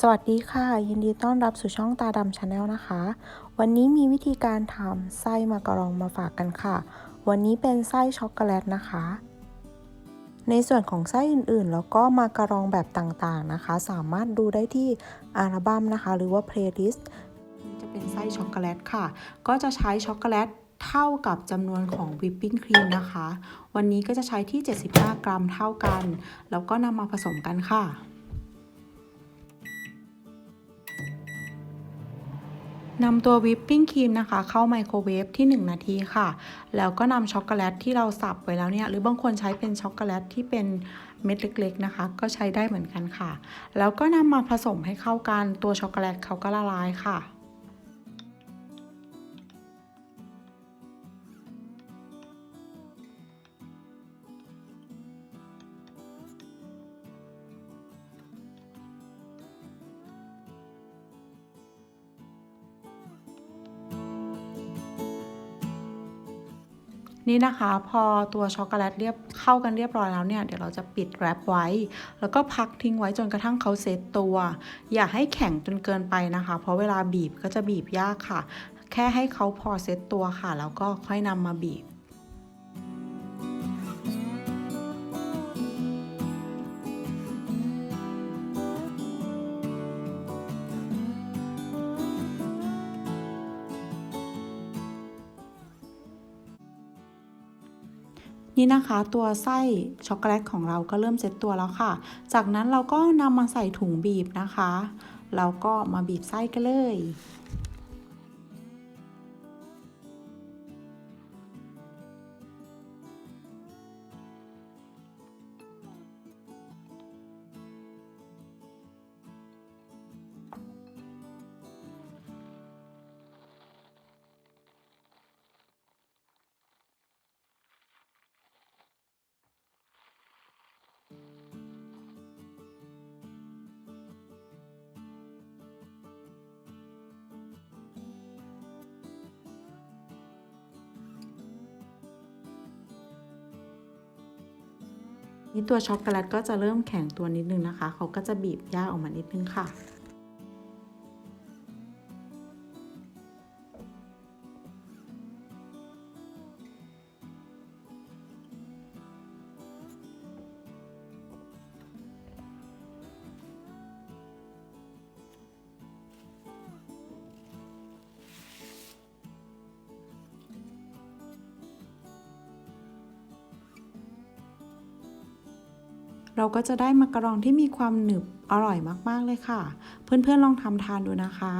สวัสดีค่ะ ยินดีต้อนรับสู่ช่องตาดำชาแนลนะคะ วันนี้มีวิธีการทำไส้มาการองมาฝากกันค่ะ วันนี้เป็นไส้ช็อกโกแลตนะคะ ในส่วนของไส้อื่นๆ แล้วก็มาการองแบบต่างๆนะคะ สามารถดูได้ที่อัลบั้มนะคะ หรือว่าเพลย์ลิสต์จะเป็นไส้ช็อกโกแลตค่ะ ก็จะใช้ช็อกโกแลตเท่ากับจำนวนของวิปปิ้งครีมนะคะ วันนี้ก็จะใช้ที่ 75 กรัมเท่ากัน แล้วก็นำมาผสมกันค่ะ นำตัววิปปิ้งครีมนะคะ เข้าไมโครเวฟที่ 1 นาทีค่ะ แล้วก็นำช็อกโกแลตที่เราสับไว้แล้วเนี่ย หรือบางคนใช้เป็นช็อกโกแลตที่เป็นเม็ดเล็กๆนะคะ ก็ใช้ได้เหมือนกันค่ะ แล้วก็นำมาผสมให้เข้ากันตัวช็อกโกแลตเขาก็ละลายค่ะ นี่นะคะพอตัวช็อกโกแลตเรียบเข้ากันเรียบร้อยแล้วเนี่ยเดี๋ยวเราจะปิดแรปไว้ แล้วก็พักทิ้งไว้จนกระทั่งเขาเซตตัว อย่าให้แข็งจนเกินไปนะคะ เพราะเวลาบีบก็จะบีบยากค่ะ แค่ให้เขาพอเซตตัวค่ะ แล้วก็ค่อยนำมาบีบ นี่นะคะตัวไส้ช็อกโกแลตของเราก็เริ่มเซ็ตตัวแล้วค่ะ จากนั้นเราก็นำมาใส่ถุงบีบนะคะ แล้วก็มาบีบไส้กันเลย นี่ตัวช็อกโกแลตก็จะเริ่มแข็งตัวนิดนึงนะคะ เขาก็จะบีบยากออกมานิดนึงค่ะ เราก็จะได้มักกะรองที่มีความหนึบอร่อยมากๆเลยค่ะ เพื่อนๆลองทำทานดูนะคะ